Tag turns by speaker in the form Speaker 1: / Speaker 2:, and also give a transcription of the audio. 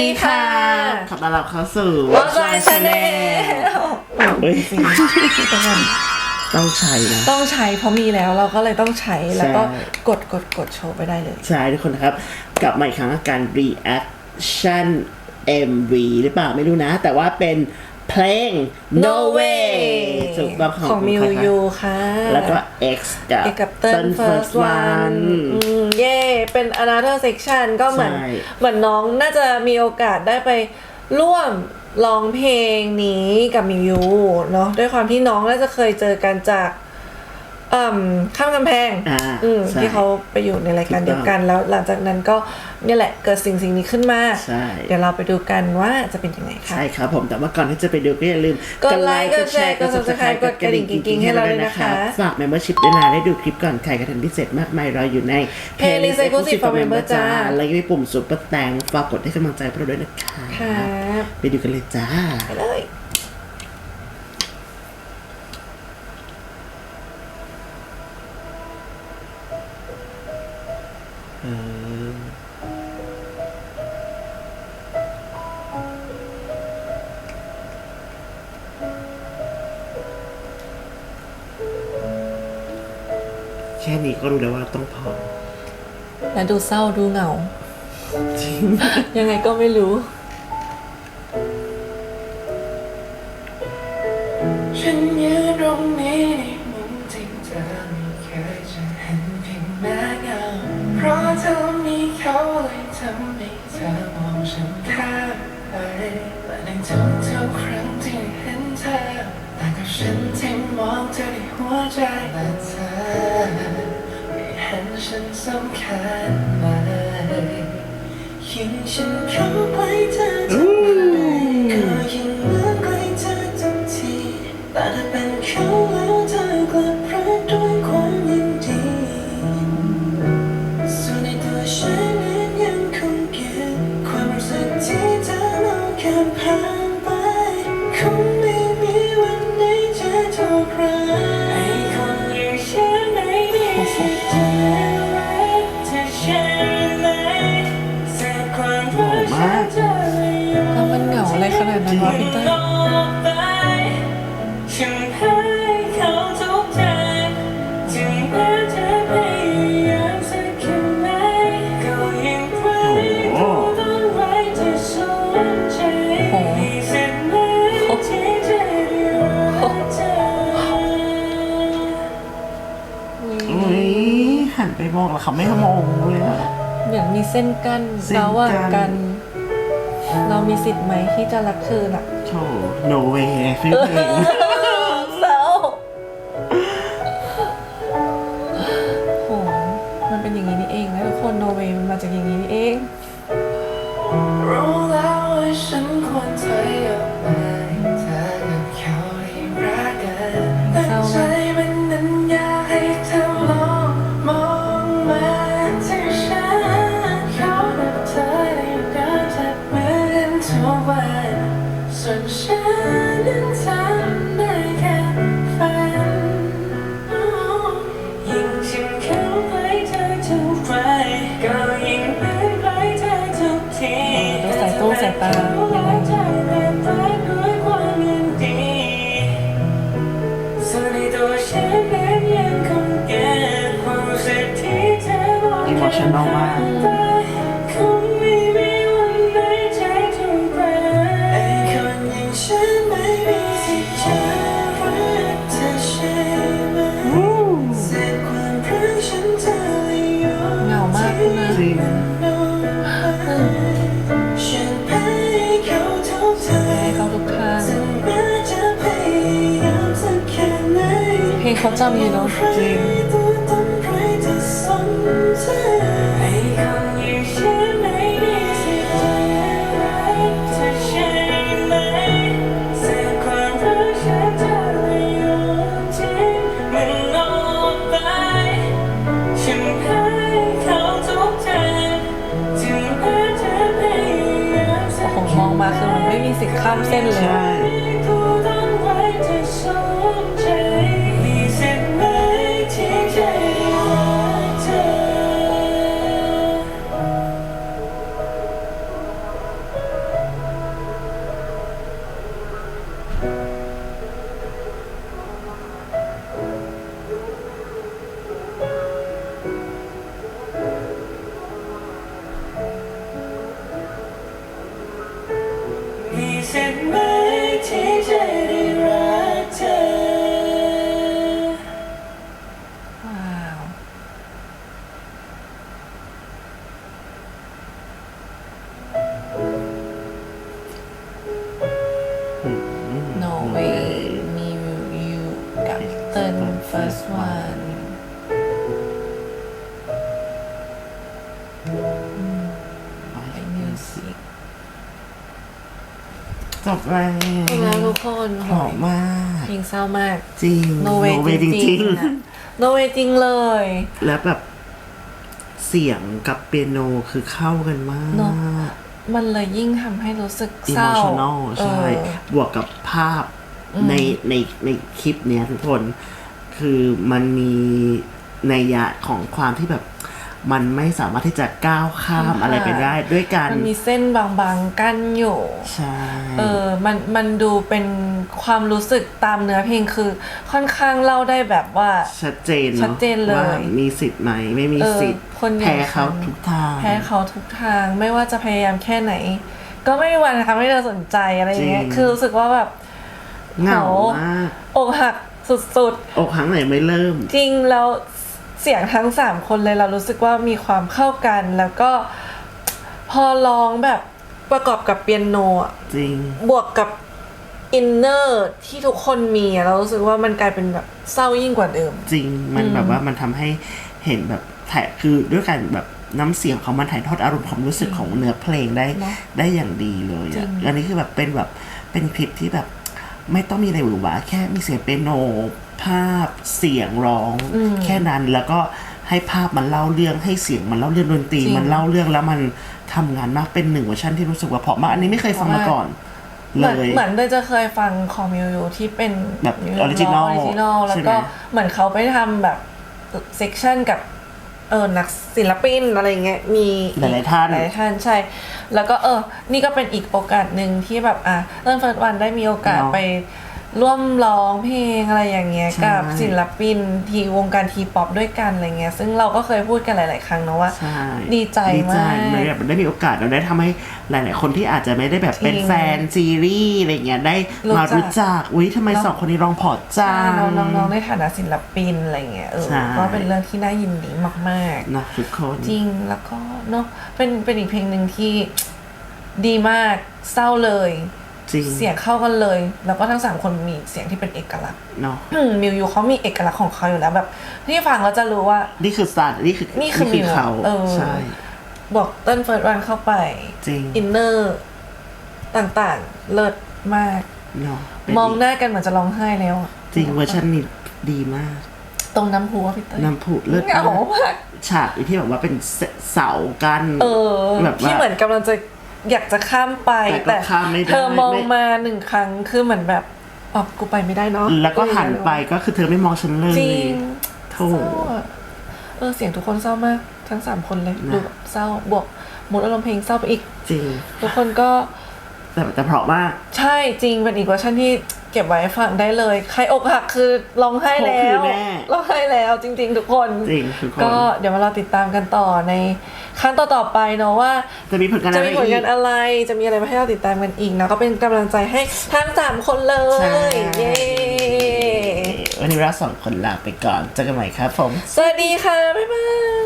Speaker 1: ดีค่ะ
Speaker 2: ขอต้อนรับเข้าสู่
Speaker 1: What's My Channel
Speaker 2: เฮ้ยต้องใช้นะ
Speaker 1: ต้องใช้เพราะมีแล้วเราก็เลยต้องใช้แล้วก็
Speaker 2: ใช่
Speaker 1: กดกดกดโชว์ไปได้เลย
Speaker 2: ใช่ทุกคนนะครับ กลับมาอีกครั้งกับการ reaction MV หรือเปล่าไม่รู้นะ แต่ว่าเป็นเพ ลง No Way ถูกต้อง
Speaker 1: ของมิว
Speaker 2: ใครคะ
Speaker 1: ยูค่ะ
Speaker 2: แล้วก็ X กับ
Speaker 1: เอกกับเติ้ล first one อืมเย่เป็น another section ก็เหมือน
Speaker 2: ใช่
Speaker 1: เหมือนน้องน่าจะมีโอกาสได้ไปร่วมร้องเพลงนี้กับมิวยูเนาะด้วยความที่น้องน่าจะเคยเจอกันจาก อืมข้ามกำแพง
Speaker 2: อ่า
Speaker 1: อืม
Speaker 2: ใช่
Speaker 1: ที่เขาไปอยู่ในรายการ
Speaker 2: ถูกต้อง
Speaker 1: เดียวกัน แล้วหลังจากนั้นก็เนี่ยแหละเกิดสิ่งสิ่งนี้ขึ้นมา
Speaker 2: ใช่
Speaker 1: เดี๋ยวเราไปดูกันว่าจะเป็นยังไงค่ะ
Speaker 2: ใช่ครับผมแต่ว่าก่อนที่จะไปดูก็อย่าลืม
Speaker 1: กดไลค์กดแชร์กด Subscribe กดกระดิ่งกิ๊งๆให้เราด้วยนะคะ
Speaker 2: ฝาก membership ด้วยนะได้ดูคลิปก่อนใครกระทันพิเศษมากมายรออยู่ใน
Speaker 1: Playlist Exclusive for Member จ้า
Speaker 2: แล้วก็มีปุ่มซุปเปอร์แตงฝากกดให้กำลังใจพวกเราด้วยนะคะ
Speaker 1: ครับ
Speaker 2: ไปดูกันเลยจ้า
Speaker 1: ไปเลย
Speaker 2: แค่นี้ก็รู้แล้วว่าต้องพอ
Speaker 1: แล้วดูเศร้าดูเหงายังไงก็ไม่รู้
Speaker 3: สำคัญเลยยิ่งฉันเข้าไปเธอ ม่ยอมแล้
Speaker 1: วมันเหงาอะไรขนาดนั้นวะพี่เต้ย
Speaker 3: ฉันให้เขาทุกทางถึงแม้จะพยายามสักแค่ไหนก็ยังไม่ต้องไว้จะสนใจมีสิทธิ์ไหมที่จะได้รักเธอ
Speaker 2: อุ้ยหันไปมองแล้วเขาไม่มองเลยอะ
Speaker 1: เหมือนมีเส้นกั้น
Speaker 2: เส้นกั้น
Speaker 1: ระหว่างกัน เรามีสิทธิ์ไหมที่จะรักเธอน่ะ
Speaker 2: โธ่ no way ฟิลเพลง
Speaker 3: ตู้สาย
Speaker 1: ตายังไง
Speaker 3: ใจแบบรักด้วยความยินดีส่วนในตัวฉันเองยังคงเก็บความรู้สึกที่เธอบอก
Speaker 2: emotional มาก
Speaker 3: จะพยายามสั
Speaker 1: โอ้
Speaker 3: ก
Speaker 1: โหมองมาคือมันไม่มีสิทธิ์ข้ามเส้นเลย first one ไปมิวสิก
Speaker 2: จบแล้ว
Speaker 1: จบแล้วทุกคน
Speaker 2: หอมมาก
Speaker 1: เพลงเศร้ามาก
Speaker 2: จริง
Speaker 1: no way
Speaker 2: way
Speaker 1: จ
Speaker 2: จ
Speaker 1: ริ
Speaker 2: ริ
Speaker 1: ง
Speaker 2: ง
Speaker 1: ๆอะ no way จริงเลย
Speaker 2: ๆแล้วแบบเสียงกับเปียโนคือเข้ากันมาก
Speaker 1: เนอะ มันเลยยิ่งทำให้รู้สึก
Speaker 2: อิ
Speaker 1: เศ
Speaker 2: โม
Speaker 1: ร้า
Speaker 2: ชันอลใช่
Speaker 1: เออ
Speaker 2: บวกกับภาพในในในคลิปเนี้ยทุกคน คือมันมีนัยยะของความที่แบบมันไม่สามารถที่จะก้าวข้ามอะไรไปได้ด้วยการ
Speaker 1: มันมีเส้นบางๆกั้นอยู่
Speaker 2: ใช่
Speaker 1: เออมันมันดูเป็นความรู้สึกตามเนื้อเพลงคือค่อนข้างเล่าได้แบบว่า
Speaker 2: ชัดเจนอะ
Speaker 1: ชัดเจนเลย
Speaker 2: ว่ามีสิทธิ์ไหมไม่มี
Speaker 1: เออ
Speaker 2: สิทธิ์
Speaker 1: คนอย่าง
Speaker 2: แพ้เขา
Speaker 1: ฉัน
Speaker 2: ทุกทาง
Speaker 1: แพ้เขาทุกทางไม่ว่าจะพยายามแค่ไหน ก็ไม่มีวันทำให้เธอสนใจอะไรอย่างเงี้ย
Speaker 2: จริง
Speaker 1: คือรู้สึกว่าแบบ
Speaker 2: เหงา
Speaker 1: โห
Speaker 2: มาก
Speaker 1: อกหัก สุด
Speaker 2: อกหังไหนไม่เริ่ม
Speaker 1: ๆ จริงแล้วเสียงทั้งสามคนเลยเรารู้สึกว่ามีความเข้ากัน แล้วก็พอร้องแบบประกอบกับเปียโนอะ
Speaker 2: จริง
Speaker 1: บวกกับอินเนอร์ที่ทุกคนมีอะเรารู้สึกว่ามันกลายเป็นแบบเศร้ายิ่งกว่าเดิม
Speaker 2: จริงมันแบบว่ามันทำให้เห็นแบบถ่ายคือด้วยการแบบน้ำเสียงของมันถ่ายทอดอารมณ์ความรู้สึกของเนื้อเพลงได้
Speaker 1: เนอะ
Speaker 2: ได้อย่างดีเลย
Speaker 1: จริ
Speaker 2: อะ
Speaker 1: ง
Speaker 2: อันนี้คือแบบเป็นแบบเป็นคลิปที่แบบ ไม่ต้องมีอะไรหวือหวาแค่มีเสียงเปียโน ภาพเสียงร้อง แค่นั้นแล้วก็ให้ภาพมันเล่าเรื่องให้เสียงมันเล่าเรื่องดนตรี
Speaker 1: จริง
Speaker 2: มันเล่าเรื่องแล้วมันทำงานมากเป็นหนึ่งเวอร์ชันที่รู้สึกว่าเพราะมากอันนี้ไม่เคยฟังมาก่อน
Speaker 1: เห
Speaker 2: เล
Speaker 1: มือน
Speaker 2: ย
Speaker 1: เหมือนเดยจะเคยฟังของมิวยูที่เป็น
Speaker 2: แบบ
Speaker 1: มิว
Speaker 2: original
Speaker 1: ออริจินอลแล้ว
Speaker 2: ใช่ไหม
Speaker 1: ก็เหมือนเขาไปทำแบบเซกชันกับ เออนักศิลปินอะไรเงี้ยมี
Speaker 2: หลายๆท่าน
Speaker 1: หลายๆท่านใช่ แล้วก็เออ นี่ก็เป็นอีกโอกาสหนึ่งที่แบบอะเริ่มเฟิร์สวันได้มีโอกาส
Speaker 2: เนาะ
Speaker 1: ไป ร่วมร้องเพลงอะไรอย่างเงี้ย
Speaker 2: ใช่
Speaker 1: กับศิลปินทีวงการทีป๊อปด้วยกันอะไรเงี้ยซึ่งเราก็เคยพูดกันหลาย ๆ ครั้งเนอะว่า
Speaker 2: ใช่
Speaker 1: ดีใจ
Speaker 2: ดีใจ
Speaker 1: มาก
Speaker 2: มันแบบได้มีโอกาสเราได้ทำให้หลาย ๆ คนที่อาจจะไม่ได้แบบเป็น
Speaker 1: จริง
Speaker 2: แฟนซีรีส์อะไรเงี้ยได้มา
Speaker 1: รู้
Speaker 2: รู้
Speaker 1: จั
Speaker 2: จั
Speaker 1: ก
Speaker 2: กอุ้ยทำไม
Speaker 1: เนอะ
Speaker 2: สองคนนี้ร้องเพอจั
Speaker 1: ใช่
Speaker 2: ง
Speaker 1: น้องๆในฐานะศิลปินอะไรเงี้ยเออ
Speaker 2: ใช่
Speaker 1: ก็เป็นเรื่องที่น่ายินดีมากๆ
Speaker 2: เนอะทุกคน
Speaker 1: จริงแล้วก็เนาะเป็นเป็นอีกเพลงหนึ่งที่ ดีมากเศร้าเลย
Speaker 2: จริง
Speaker 1: เสียงเข้ากันเลย แล้วก็ทั้งสามคนมีเสียงที่เป็นเอกลักษณ์
Speaker 2: เนาะ
Speaker 1: อืมมิวยูเขามีเอกลักษณ์ของเขาอยู่แล้วแบบที่ฟังเราจะรู้ว่า
Speaker 2: นี่คือสตาร์ทนี่คือ
Speaker 1: นี่คือมิว
Speaker 2: เขา
Speaker 1: เออ
Speaker 2: ใช่
Speaker 1: บอกเต้นเฟิร์สวันเข้าไป
Speaker 2: จริง
Speaker 1: อินเนอร์ต่างๆ เลิศมาก
Speaker 2: เนาะเป็น
Speaker 1: มองหน้ากันเหมือนจะร้องไห้แล้วอะ
Speaker 2: จริงเวอร์ชันนี้ดีมาก
Speaker 1: ตรงน้ำพุอะพี่เต้ย
Speaker 2: น้ำผุเลิศ
Speaker 1: เหงามาก
Speaker 2: ฉากที่แบบว่าเป็นเสากัน
Speaker 1: เออ
Speaker 2: แบบว่า
Speaker 1: ที่เหมือนกำลังจะ อยากจะข้ามไป
Speaker 2: แต่ก็ข้ามไม่ได้
Speaker 1: เธอมอง
Speaker 2: ไม่
Speaker 1: มาหนึ่งครั้งคือเหมือนแบบอ๋อกูไปไม่ได้เนาะ
Speaker 2: แล้วก็หันไปก็คือเธอไม่มองฉันเลย
Speaker 1: จริง
Speaker 2: โถ
Speaker 1: เศร้าอะเออเสียงทุกคนเศร้ามาก ทั้งสามคนเลย
Speaker 2: นะ
Speaker 1: ดูแบบเศร้าบวกหมดอารมณ์เพลงเศร้าไปอีก
Speaker 2: จริง
Speaker 1: ทุกคนก็
Speaker 2: แต่แต่เพราะมาก
Speaker 1: ใช่จริงเป็นอีกเวอร์ชันที่ เก็บไว้ฟังได้เลย ใครอกหักคือร้องไห้แล้
Speaker 2: โอ้คือ
Speaker 1: ว
Speaker 2: แน่
Speaker 1: ร้องไห้แล้วจริง ๆ ทุกคน
Speaker 2: จริงทุกคน
Speaker 1: ก็เดี๋ยวมาเราติดตามกันต่อในครั้งต่อๆไปเนาะว่า
Speaker 2: จะมีผลงาน
Speaker 1: จะ
Speaker 2: อะไร
Speaker 1: มีผล
Speaker 2: อี
Speaker 1: งากนอะไร จะมีอะไรมาให้เราติดตามกันอีกนะก็เป็นกำลังใจให้ทั้งสามคนเล
Speaker 2: ใช่
Speaker 1: ยเย้
Speaker 2: วันนี้เราสองคนลาไปก่อนเจอกันใหม่ครับผม
Speaker 1: สวัสดีค่ะ บ๊ายบาย